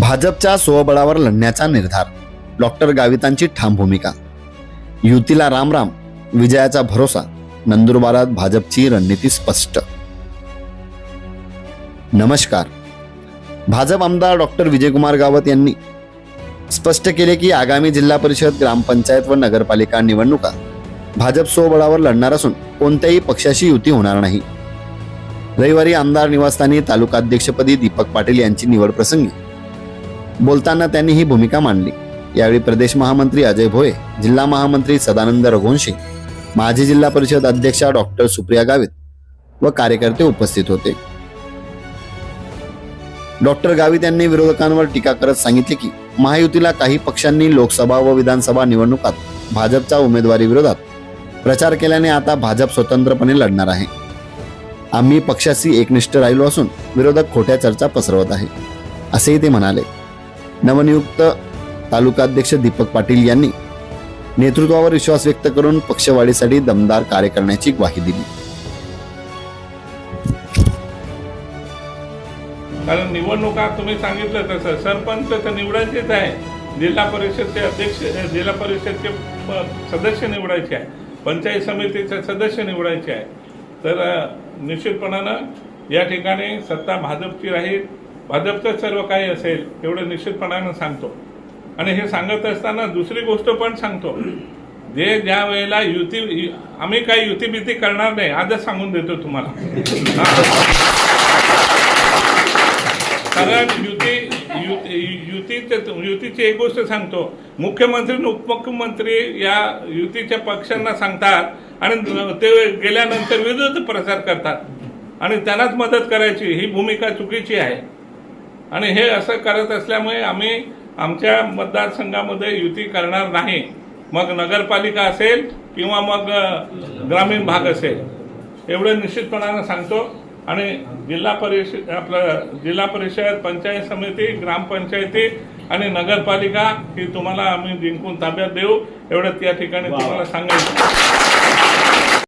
भाजपच्या स्वबळावर लढण्याचा निर्धार. डॉक्टर गावितांची ठाम भूमिका. युतीला रामराम विजयाचा भरोसा नंदुरबारात भाजपची रणनीती स्पष्ट. नमस्कार. भाजप आमदार डॉक्टर विजयकुमार गावत यांनी स्पष्ट केले की आगामी जिल्हा परिषद ग्रामपंचायत व नगरपालिका निवडणुका भाजप स्वबळावर लढणार असून कोणत्याही पक्षाशी युती होणार नाही. रविवारी आमदार निवासस्थानी तालुकाध्यक्षपदी दीपक पाटील यांची निवड प्रसंगी बोलताना त्यांनी ही भूमिका मांडली. यावेळी प्रदेश महामंत्री अजय भोये जिल्हा महामंत्री सदानंद रघुवंशी माजी जिल्हा परिषद अध्यक्षा डॉक्टर सुप्रिया गावित व कार्यकर्ते उपस्थित होते. डॉक्टर गावित यांनी विरोधकांवर टीका करत सांगितले की महायुतीला काही पक्षांनी लोकसभा व विधानसभा निवडणुकात भाजपच्या उमेदवारी विरोधात प्रचार केल्याने आता भाजप स्वतंत्रपणे लढणार आहे. आम्ही पक्षाशी एकनिष्ठ राहिलो असून विरोधक खोट्या चर्चा पसरवत आहे असेही ते म्हणाले. नवनियुक्त तालुकाध्यक्ष दीपक पाटील यांनी नेतृत्वावर विश्वास व्यक्त करून पक्षवाढीसाठी दमदार कार्य करण्याची ग्वाही दिली. कारण निवडणुका तुम्ही सांगितलं तसं. सरपंच तर निवडायचेच आहे. जिल्हा परिषदचे अध्यक्ष जिल्हा परिषदचे सदस्य निवडायचे आहे. पंचायत समितीचे सदस्य निवडायचे आहे. तर निश्चितपणानं या ठिकाणी सत्ता भाजपची राहील. भाजपचं सर्व काही असेल एवढं निश्चितपणानं सांगतो. आणि हे सांगत असताना दुसरी गोष्ट पण सांगतो. जे ज्या वेळेला युती आम्ही काही युतीबिती करणार नाही आजच सांगून देतो तुम्हाला. कारण युती युती युतीचे युतीची एक गोष्ट सांगतो. मुख्यमंत्री आणि उपमुख्यमंत्री या युतीच्या पक्षांना सांगतात आणि ते गेल्यानंतर विरोध प्रचार करतात. आणि त्यांनाच मदत करायची ही भूमिका चुकीची आहे. आणि हे असं करत असल्यामुळे आम्ही आमच्या मतदारसंघामध्ये युती करणार नाही. मग नगरपालिका असेल किंवा मग ग्रामीण भाग असेल. एवढं निश्चितपणानं सांगतो. आणि जिल्हा परिषद आपलं जिल्हा परिषद पंचायत समिती ग्रामपंचायती आणि नगरपालिका ही तुम्हाला आम्ही जिंकून ताब्यात देऊ. एवढंच या ठिकाणी तुम्हाला सांगायचं